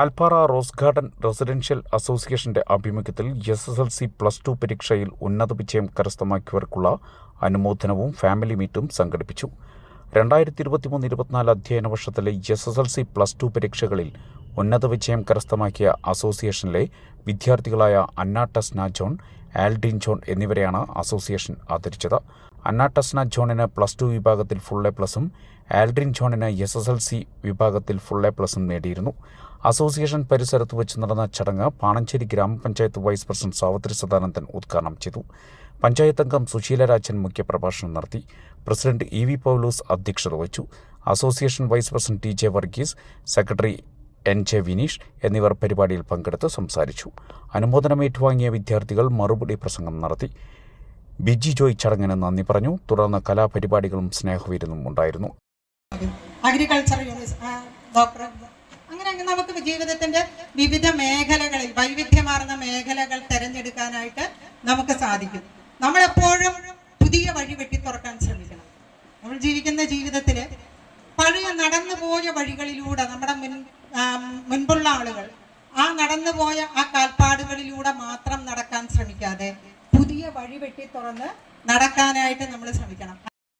Alppara rose garden residential അസോസിയേഷന്റെ ആഭിമുഖ്യത്തിൽ S S L C plus two പരീക്ഷയിൽ ഉന്നത വിജയം കരസ്ഥമാക്കിയവർക്കുള്ള അനുമോദനവും ഫാമിലി മീറ്റും സംഘടിപ്പിച്ചു. രണ്ടായിരത്തി ഇരുപത്തിമൂന്ന് ഇരുപത്തിനാല് അധ്യയന വർഷത്തിലെ S S L C plus two പരീക്ഷകളിൽ ഉന്നത വിജയം കരസ്ഥമാക്കിയ അസോസിയേഷനിലെ വിദ്യാർത്ഥികളായ അന്ന ടസ്നാ ജോൺ ആൽഡിൻ ജോൺ എന്നിവരെയാണ് അസോസിയേഷൻ ആദരിച്ചത്. അന്ന ടസ്ന ജോണിന് പ്ലസ് ടു വിഭാഗത്തിൽ ഫുൾ എ പ്ലസും ആൽഡ്രിൻ ജോണിന് എസ് എസ് എൽ സി വിഭാഗത്തിൽ ഫുൾ എ പ്ലസും നേടിയിരുന്നു. അസോസിയേഷൻ പരിസരത്ത് വെച്ച് നടന്ന ചടങ്ങ് പാണഞ്ചേരി ഗ്രാമപഞ്ചായത്ത് വൈസ് പ്രസിഡന്റ് സാവത്രി സദാനന്ദൻ ഉദ്ഘാടനം ചെയ്തു. പഞ്ചായത്ത് അംഗം സുശീല സുശീലരാജൻ മുഖ്യപ്രഭാഷണം നടത്തി. പ്രസിഡന്റ് ഇ വി പൗലോസ് അധ്യക്ഷത വഹിച്ചു. Association vice president T J Varghese secretary N J Vineesh എന്നിവർ പരിപാടിയിൽ പങ്കെടുത്ത് സംസാരിച്ചു. അനുമോദനം ഏറ്റുവാങ്ങിയ വിദ്യാർത്ഥികൾ മറുപടി പ്രസംഗം നടത്തി. ബിജി ജോയ് ചടങ്ങിന് നന്ദി പറഞ്ഞു. തുടർന്ന് കലാപരിപാടികളും സ്നേഹവിരുന്നും ഉണ്ടായിരുന്നു. അഗ്രികൾച്ചർ ഡോക്ടർ അങ്ങനെ അങ്ങ് നമുക്ക് ജീവിതത്തിന്റെ വിവിധ മേഖലകളിൽ വൈവിധ്യമാർന്ന മേഖലകൾ തിരഞ്ഞെടുക്കാനായിട്ട് നമുക്ക് സാധിക്കും. നമ്മളെപ്പോഴും പുതിയ വഴി വെട്ടി തുറക്കാൻ ശ്രമിക്കണം. നമ്മൾ ജീവിക്കുന്ന ജീവിതത്തിൽ പഴയ നടന്നുപോയ വഴികളിലൂടെ നമ്മുടെ മുൻ മുൻപുള്ള ആളുകൾ. ആ നടന്നു പോയ ആ കാൽപ്പാടുകളിലൂടെ മാത്രം നടക്കാൻ ശ്രമിക്കാതെ പുതിയ വഴി വെട്ടി തുറന്ന് നടക്കാനായിട്ട് നമ്മൾ ശ്രമിക്കണം.